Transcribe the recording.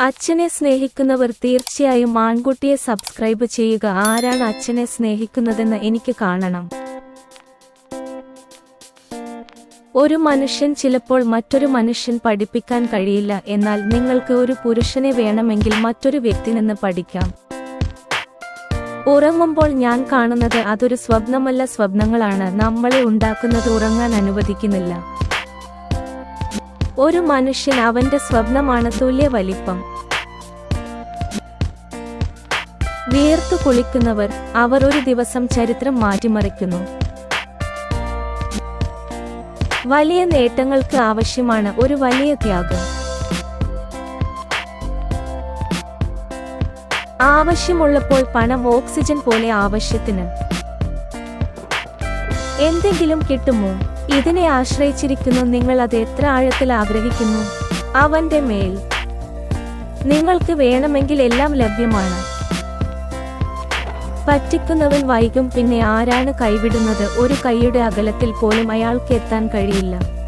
അച്ഛനെ സ്നേഹിക്കുന്നവർ തീർച്ചയായും ആൺകുട്ടിയെ സബ്സ്ക്രൈബ് ചെയ്യുക. ആരാണ് അച്ഛനെ സ്നേഹിക്കുന്നതെന്ന് എനിക്ക് കാണണം. ഒരു മനുഷ്യൻ ചിലപ്പോൾ മറ്റൊരു മനുഷ്യൻ പഠിപ്പിക്കാൻ കഴിയില്ല. എന്നാൽ നിങ്ങൾക്ക് ഒരു പുരുഷനെ വേണമെങ്കിൽ മറ്റൊരു വ്യക്തി നിന്ന് പഠിക്കാം. ഉറങ്ങുമ്പോൾ ഞാൻ കാണുന്നത് അതൊരു സ്വപ്നമല്ല. സ്വപ്നങ്ങളാണ്. നമ്മളെ ഉണ്ടാക്കുന്നത് ഉറങ്ങാൻ അനുവദിക്കുന്നില്ല. ഒരു മനുഷ്യൻ അവന്റെ സ്വപ്നമാണ് തുല്യ വലിപ്പം വിയർത്തു കുളിക്കുന്നവർ അവർ ഒരു ദിവസം ചരിത്രം മാറ്റിമറിക്കുന്നു. വലിയ നേട്ടങ്ങൾക്ക് ആവശ്യമാണ് ഒരു വലിയ ത്യാഗം. ആവശ്യമുള്ളപ്പോൾ പണം ഓക്സിജൻ പോലെ ആവശ്യത്തിന്. എന്തെങ്കിലും കിട്ടുമോ? ഇതിനെ ആശ്രയിച്ചിരിക്കുന്നു നിങ്ങൾ അത് എത്ര ആഴത്തിൽ ആഗ്രഹിക്കുന്നു? അവന്റെ മേൽ. നിങ്ങൾക്ക് വേണമെങ്കിൽ എല്ലാം ലഭ്യമാണ്. പറ്റിക്കുന്നവൻ വൈകും പിന്നെ ആരാണ് കൈവിടുന്നത്? ഒരു കൈയുടെ അകലത്തിൽ പോലും അയാൾക്ക് എത്താൻ കഴിയില്ല.